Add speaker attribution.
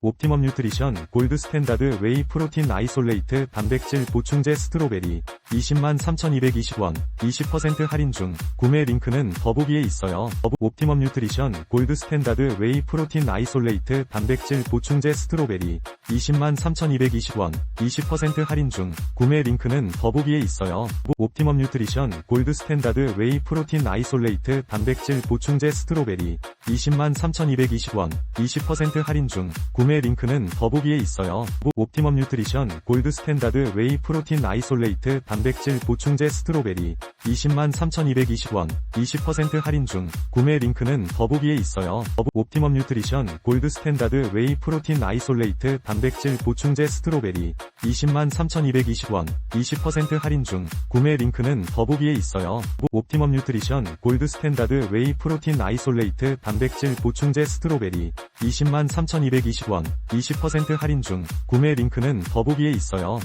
Speaker 1: 옵티멈 뉴트리션 골드 스탠다드 웨이 프로틴 아이솔레이트 단백질 보충제 스트로베리 20만 3,220원 20% 할인 중 구매 링크는 더보기에 있어요. 옵티멈 뉴트리션 골드 스탠다드 웨이 프로틴 아이솔레이트 단백질 보충제 스트로베리 20만 3,220원 20% 할인 중 구매 링크는 더보기에 있어요. 옵티멈 뉴트리션 골드 스탠다드 웨이 프로틴 아이솔레이트 단백질 보충제 스트로베리 20만 3,220원 20% 할인 중 구매 링크는 더보기에 있어요. 옵티멈 뉴트리션 골드 스탠다드 웨이 프로틴 아이솔레이트 단백질 보충제 스트로베리 20만 3,220원 20% 할인 중 구매 링크는 더보기에 있어요. 옵티멈 뉴트리션 골드 스탠다드 웨이 프로틴 아이솔레이트 단백질 보충제 스트로베리 20만 3,220원 20% 할인 중 구매 링크는 더보기에 있어요. 옵티멈 뉴트리션 골드 스탠다드 웨이 프로틴 아이솔레이트 단백질 보충제 스트로베리 20만 3,220원 20% 할인 중 구매 링크는 더보기에 있어요.